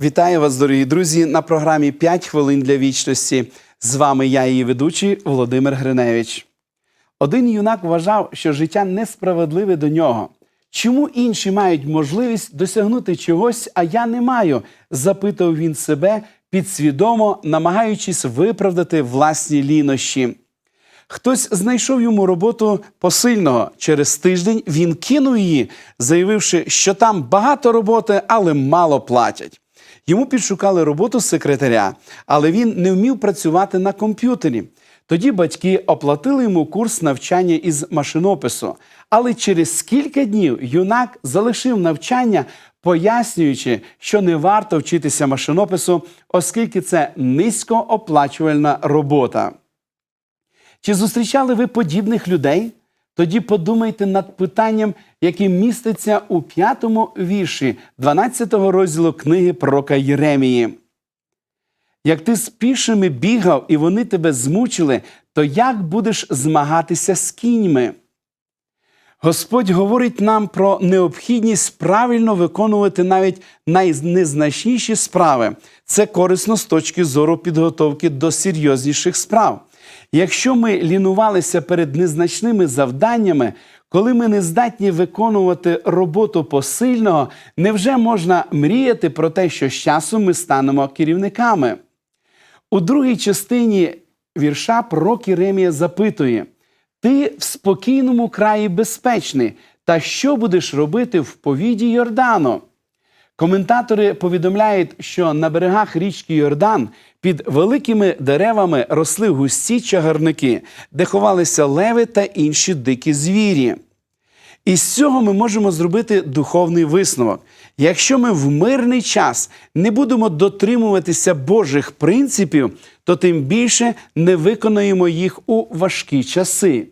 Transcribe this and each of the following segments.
Вітаю вас, дорогі друзі, на програмі «5 хвилин для вічності. З вами я, її ведучий Володимир Гриневич. Один юнак вважав, що життя несправедливе до нього. Чому інші мають можливість досягнути чогось, а я не маю? запитав він себе підсвідомо, намагаючись виправдати власні лінощі. Хтось знайшов йому роботу посильного. Через тиждень він кинув її, заявивши, що там багато роботи, але мало платять. Йому підшукали роботу секретаря, але він не вмів працювати на комп'ютері. Тоді батьки оплатили йому курс навчання із машинопису. Але через кілька днів юнак залишив навчання, пояснюючи, що не варто вчитися машинопису, оскільки це низькооплачувальна робота. Чи зустрічали ви подібних людей? Тоді подумайте над питанням, яке міститься у п'ятому вірші 12-го розділу книги пророка Єремії. Як ти з пішими бігав і вони тебе змучили, то як будеш змагатися з кіньми? Господь говорить нам про необхідність правильно виконувати навіть найнезначніші справи. Це корисно з точки зору підготовки до серйозніших справ. Якщо ми лінувалися перед незначними завданнями, коли ми не здатні виконувати роботу посильного, невже можна мріяти про те, що з часом ми станемо керівниками? У другій частині вірша пророк Єремія запитує: Ти в спокійному краї безпечний, та що будеш робити в повіді Йордану? Коментатори повідомляють, що на берегах річки Йордан під великими деревами росли густі чагарники, де ховалися леви та інші дикі звірі. І з цього ми можемо зробити духовний висновок. Якщо ми в мирний час не будемо дотримуватися Божих принципів, то тим більше не виконаємо їх у важкі часи.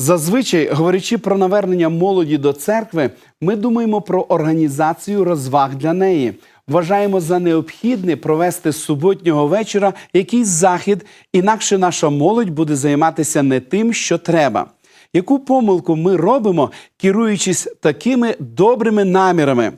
Зазвичай, говорячи про навернення молоді до церкви, ми думаємо про організацію розваг для неї. Вважаємо за необхідне провести суботнього вечора якийсь захід, інакше наша молодь буде займатися не тим, що треба. Яку помилку ми робимо, керуючись такими добрими намірами?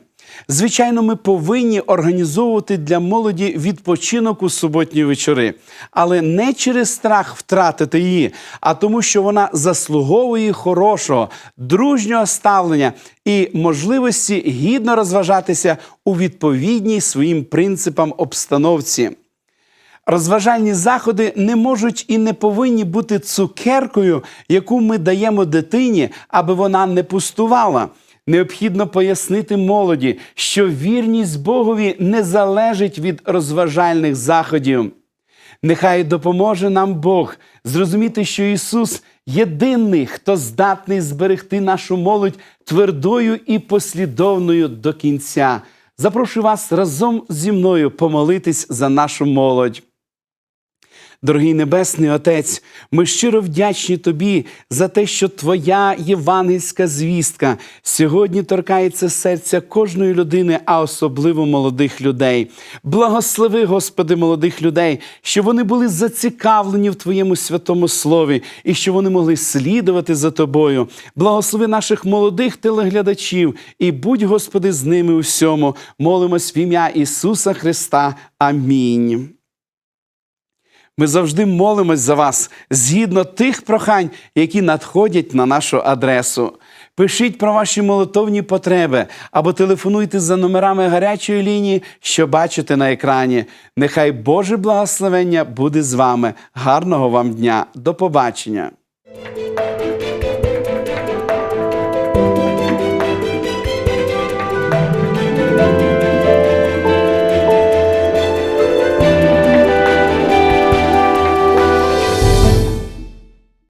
Звичайно, ми повинні організовувати для молоді відпочинок у суботні вечори, але не через страх втратити її, а тому, що вона заслуговує хорошого, дружнього ставлення і можливості гідно розважатися у відповідній своїм принципам обстановці. Розважальні заходи не можуть і не повинні бути цукеркою, яку ми даємо дитині, аби вона не пустувала. Необхідно пояснити молоді, що вірність Богові не залежить від розважальних заходів. Нехай допоможе нам Бог зрозуміти, що Ісус єдиний, хто здатний зберегти нашу молодь твердою і послідовною до кінця. Запрошую вас разом зі мною помолитись за нашу молодь. Дорогий Небесний Отець, ми щиро вдячні Тобі за те, що Твоя євангельська звістка сьогодні торкається серця кожної людини, а особливо молодих людей. Благослови, Господи, молодих людей, що вони були зацікавлені в Твоєму святому слові і що вони могли слідувати за Тобою. Благослови наших молодих телеглядачів і будь, Господи, з ними у всьому. Молимось в ім'я Ісуса Христа. Амінь. Ми завжди молимось за вас згідно тих прохань, які надходять на нашу адресу. Пишіть про ваші молитовні потреби або телефонуйте за номерами гарячої лінії, що бачите на екрані. Нехай Боже благословення буде з вами. Гарного вам дня. До побачення!